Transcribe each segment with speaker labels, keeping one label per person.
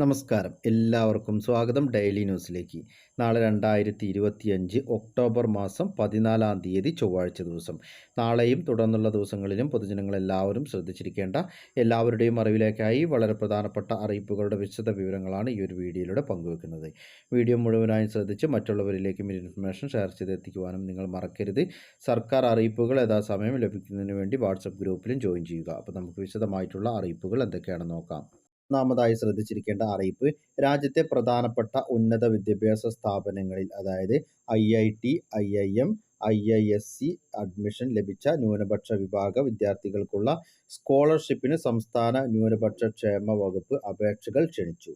Speaker 1: നമസ്കാരം. എല്ലാവർക്കും സ്വാഗതം ഡെയിലി ന്യൂസിലേക്ക്. നാളെ രണ്ടായിരത്തി ഇരുപത്തിയഞ്ച് ഒക്ടോബർ മാസം പതിനാലാം തീയതി ചൊവ്വാഴ്ച ദിവസം. നാളെയും തുടർന്നുള്ള ദിവസങ്ങളിലും പൊതുജനങ്ങളെല്ലാവരും ശ്രദ്ധിച്ചിരിക്കേണ്ട എല്ലാവരുടെയും അറിവിലേക്കായി വളരെ പ്രധാനപ്പെട്ട അറിയിപ്പുകളുടെ വിശദ വിവരങ്ങളാണ് ഈ ഒരു വീഡിയോയിലൂടെ പങ്കുവെക്കുന്നത്. വീഡിയോ മുഴുവനായും ശ്രദ്ധിച്ച് മറ്റുള്ളവരിലേക്കും ഈ ഇൻഫർമേഷൻ ഷെയർ ചെയ്തെത്തിക്കുവാനും നിങ്ങൾ മറക്കരുത്. സർക്കാർ അറിയിപ്പുകൾ യഥാസമയം ലഭിക്കുന്നതിന് വേണ്ടി വാട്സപ്പ് ഗ്രൂപ്പിലും ജോയിൻ ചെയ്യുക. അപ്പോൾ നമുക്ക് വിശദമായിട്ടുള്ള അറിയിപ്പുകൾ എന്തൊക്കെയാണെന്ന് നോക്കാം. ഒന്നാമതായി ശ്രദ്ധിച്ചിരിക്കേണ്ട അറിയിപ്പ് രാജ്യത്തെ പ്രധാനപ്പെട്ട ഉന്നത വിദ്യാഭ്യാസ സ്ഥാപനങ്ങളിൽ അതായത് I I T I I M I I S C admission ലഭിച്ച ന്യൂനപക്ഷ വിഭാഗ വിദ്യാർത്ഥികൾക്കുള്ള സ്കോളർഷിപ്പിന് സംസ്ഥാന ന്യൂനപക്ഷ ക്ഷേമ വകുപ്പ് അപേക്ഷകൾ ക്ഷണിച്ചു.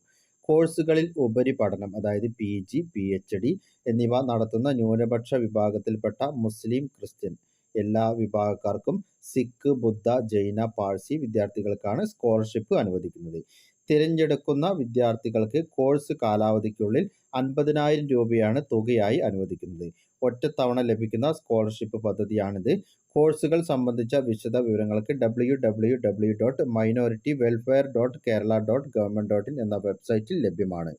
Speaker 1: കോഴ്സുകളിൽ ഉപരിപഠനം അതായത് P G P H D എന്നിവ നടത്തുന്ന ന്യൂനപക്ഷ വിഭാഗത്തിൽപ്പെട്ട മുസ്ലിം ക്രിസ്ത്യൻ എല്ലാ വിഭാഗക്കാർക്കും സിഖ് ബുദ്ധ ജൈന പാഴ്സി വിദ്യാർത്ഥികൾക്കാണ് സ്കോളർഷിപ്പ് അനുവദിക്കുന്നത്. തിരഞ്ഞെടുക്കുന്ന വിദ്യാർത്ഥികൾക്ക് കോഴ്സ് കാലാവധിക്കുള്ളിൽ അൻപതിനായിരം രൂപയാണ് തുകയായി അനുവദിക്കുന്നത്. ഒറ്റത്തവണ ലഭിക്കുന്ന സ്കോളർഷിപ്പ് പദ്ധതിയാണിത്. കോഴ്സുകൾ സംബന്ധിച്ച വിശദ വിവരങ്ങൾക്ക് W dot minority welfare dot Kerala dot dot in എന്ന വെബ്സൈറ്റിൽ ലഭ്യമാണ്.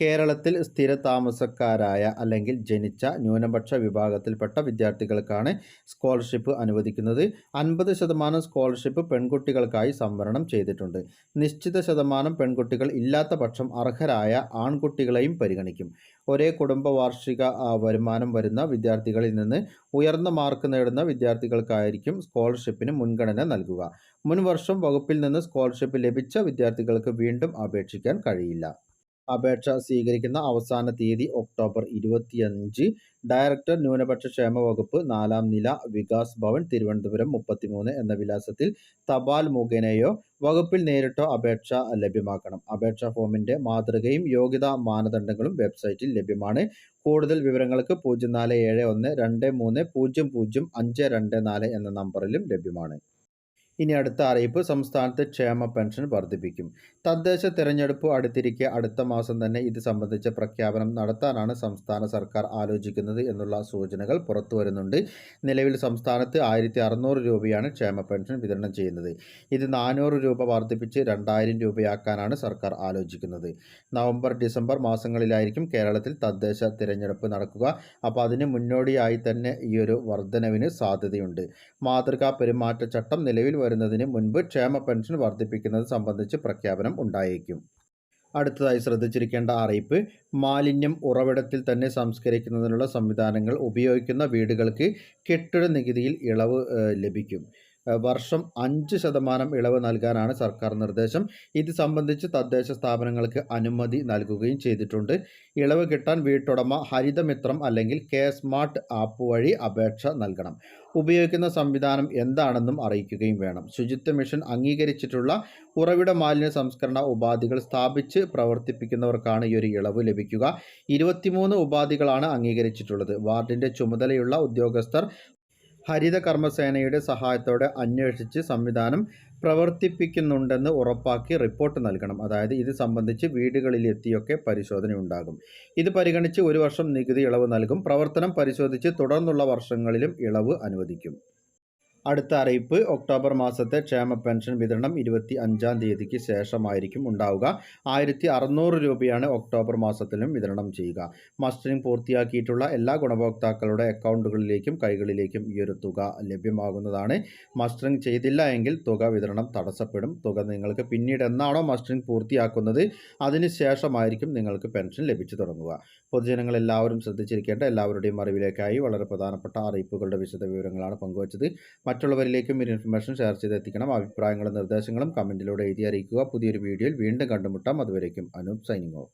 Speaker 1: കേരളത്തിൽ സ്ഥിര താമസക്കാരായ അല്ലെങ്കിൽ ജനിച്ച ന്യൂനപക്ഷ വിഭാഗത്തിൽപ്പെട്ട വിദ്യാർത്ഥികൾക്കാണ് സ്കോളർഷിപ്പ് അനുവദിക്കുന്നത്. അൻപത് ശതമാനം സ്കോളർഷിപ്പ് പെൺകുട്ടികൾക്കായി സംവരണം ചെയ്തിട്ടുണ്ട്. നിശ്ചിത ശതമാനം പെൺകുട്ടികൾ ഇല്ലാത്ത പക്ഷം അർഹരായ ആൺകുട്ടികളെയും പരിഗണിക്കും. ഒരേ കുടുംബ വാർഷിക വരുമാനം വരുന്ന വിദ്യാർത്ഥികളിൽ നിന്ന് ഉയർന്ന മാർക്ക് നേടുന്ന വിദ്യാർത്ഥികൾക്കായിരിക്കും സ്കോളർഷിപ്പിന് മുൻഗണന നൽകുക. മുൻവർഷം വകുപ്പിൽ നിന്ന് സ്കോളർഷിപ്പ് ലഭിച്ച വിദ്യാർത്ഥികൾക്ക് വീണ്ടും അപേക്ഷിക്കാൻ കഴിയില്ല. അപേക്ഷ സ്വീകരിക്കുന്ന അവസാന തീയതി ഒക്ടോബർ ഇരുപത്തിയഞ്ച്. ഡയറക്ടർ ന്യൂനപക്ഷ ക്ഷേമ വകുപ്പ് നാലാം നില വികാസ് ഭവൻ തിരുവനന്തപുരം മുപ്പത്തിമൂന്ന് എന്ന വിലാസത്തിൽ തപാൽ മുഖേനയോ വകുപ്പിൽ നേരിട്ടോ അപേക്ഷ ലഭ്യമാക്കണം. അപേക്ഷാ ഫോമിന്റെ മാതൃകയും യോഗ്യതാ മാനദണ്ഡങ്ങളും വെബ്സൈറ്റിൽ ലഭ്യമാണ്. കൂടുതൽ വിവരങ്ങൾക്ക് പൂജ്യം നാല് ഏഴ് ഒന്ന് രണ്ട് മൂന്ന് പൂജ്യം പൂജ്യം അഞ്ച് രണ്ട് നാല് എന്ന നമ്പറിലും ലഭ്യമാണ്. ഇനി അടുത്ത അറിയിപ്പ് സംസ്ഥാനത്ത് ക്ഷേമ പെൻഷൻ വർദ്ധിപ്പിക്കും. തദ്ദേശ തിരഞ്ഞെടുപ്പ് അടുത്തിരിക്കെ അടുത്ത മാസം തന്നെ ഇത് സംബന്ധിച്ച പ്രഖ്യാപനം നടത്താനാണ് സംസ്ഥാന സർക്കാർ ആലോചിക്കുന്നത് എന്നുള്ള സൂചനകൾ പുറത്തു വരുന്നുണ്ട്. നിലവിൽ സംസ്ഥാനത്ത് ആയിരത്തി അറുന്നൂറ് രൂപയാണ് ക്ഷേമ പെൻഷൻ വിതരണം ചെയ്യുന്നത്. ഇത് നാനൂറ് രൂപ വർദ്ധിപ്പിച്ച് രണ്ടായിരം രൂപയാക്കാനാണ് സർക്കാർ ആലോചിക്കുന്നത്. നവംബർ ഡിസംബർ മാസങ്ങളിലായിരിക്കും കേരളത്തിൽ തദ്ദേശ തിരഞ്ഞെടുപ്പ് നടക്കുക. അപ്പോൾ അതിന് മുന്നോടിയായി തന്നെ ഈ ഒരു വർധനവിന് സാധ്യതയുണ്ട്. മാതൃകാ പെരുമാറ്റച്ചട്ടം നിലവിൽ വരുന്നതിന് മുൻപ് ക്ഷേമ പെൻഷൻ വർദ്ധിപ്പിക്കുന്നത് സംബന്ധിച്ച് പ്രഖ്യാപനം ഉണ്ടായേക്കും. അടുത്തതായി ശ്രദ്ധിച്ചിരിക്കേണ്ട അറിയിപ്പ് മാലിന്യം ഉറവിടത്തിൽ തന്നെ സംസ്കരിക്കുന്നതിനുള്ള സംവിധാനങ്ങൾ ഉപയോഗിക്കുന്ന വീടുകൾക്ക് കെട്ടിട നികുതിയിൽ ഇളവ് ലഭിക്കും. വർഷം അഞ്ച് ശതമാനം ഇളവ് നൽകാനാണ് സർക്കാർ നിർദ്ദേശം. ഇത് സംബന്ധിച്ച് തദ്ദേശ സ്ഥാപനങ്ങൾക്ക് അനുമതി നൽകുകയും ചെയ്തിട്ടുണ്ട്. ഇളവ് കിട്ടാൻ വീട്ടുടമ ഹരിതമിത്രം അല്ലെങ്കിൽ കെ സ്മാർട്ട് ആപ്പ് വഴി അപേക്ഷ നൽകണം. ഉപയോഗിക്കുന്ന സംവിധാനം എന്താണെന്നും അറിയിക്കുകയും വേണം. ശുചിത്വ മിഷൻ അംഗീകരിച്ചിട്ടുള്ള ഉറവിട മാലിന്യ സംസ്കരണ ഉപാധികൾ സ്ഥാപിച്ച് പ്രവർത്തിപ്പിക്കുന്നവർക്കാണ് ഈ ഒരു ഇളവ് ലഭിക്കുക. ഇരുപത്തിമൂന്ന് ഉപാധികളാണ് അംഗീകരിച്ചിട്ടുള്ളത്. വാർഡിന്റെ ചുമതലയുള്ള ഉദ്യോഗസ്ഥർ ഹരിത കർമ്മസേനയുടെ സഹായത്തോടെ അന്വേഷിച്ച് സംവിധാനം പ്രവർത്തിപ്പിക്കുന്നുണ്ടെന്ന് ഉറപ്പാക്കി റിപ്പോർട്ട് നൽകണം. അതായത് ഇത് സംബന്ധിച്ച് വീടുകളിലെത്തിയൊക്കെ പരിശോധന ഉണ്ടാകും ഇത് പരിഗണിച്ച് ഒരു വർഷം നികുതി ഇളവ് നൽകും. പ്രവർത്തനം പരിശോധിച്ച് തുടർന്നുള്ള വർഷങ്ങളിലും ഇളവ് അനുവദിക്കും. അടുത്ത അറിയിപ്പ് ഒക്ടോബർ മാസത്തെ ക്ഷേമ പെൻഷൻ വിതരണം ഇരുപത്തി അഞ്ചാം തീയതിക്ക് ശേഷമായിരിക്കും ഉണ്ടാവുക. ആയിരത്തി അറുന്നൂറ് രൂപയാണ് ഒക്ടോബർ മാസത്തിലും വിതരണം ചെയ്യുക. മസ്റ്ററിംഗ് പൂർത്തിയാക്കിയിട്ടുള്ള എല്ലാ ഗുണഭോക്താക്കളുടെ അക്കൗണ്ടുകളിലേക്കും കൈകളിലേക്കും ഈ ഒരു തുക ലഭ്യമാകുന്നതാണ്. മസ്റ്ററിംഗ് ചെയ്തില്ല എങ്കിൽ തുക വിതരണം തടസ്സപ്പെടും. തുക നിങ്ങൾക്ക് പിന്നീട് എന്നാണോ മസ്റ്ററിംഗ് പൂർത്തിയാക്കുന്നത് അതിന് ശേഷമായിരിക്കും നിങ്ങൾക്ക് പെൻഷൻ ലഭിച്ചു തുടങ്ങുക. പൊതുജനങ്ങൾ എല്ലാവരും ശ്രദ്ധിച്ചിരിക്കേണ്ട എല്ലാവരുടെയും അറിവിലേക്കായി വളരെ പ്രധാനപ്പെട്ട അറിയിപ്പുകളുടെ വിശദ വിവരങ്ങളാണ് പങ്കുവച്ചത്. മറ്റുള്ളവരിലേക്കും ഈ ഇൻഫർമേഷൻ ഷെയർ ചെയ്തെത്തിക്കണം. അഭിപ്രായങ്ങളും നിർദ്ദേശങ്ങളും കമന്റിലൂടെ എഴുതി അറിയിക്കുക. പുതിയൊരു വീഡിയോയിൽ വീണ്ടും കണ്ടുമുട്ടാം. അതുവരേക്കും അനൂപ് സൈനിങ് ഓഫ്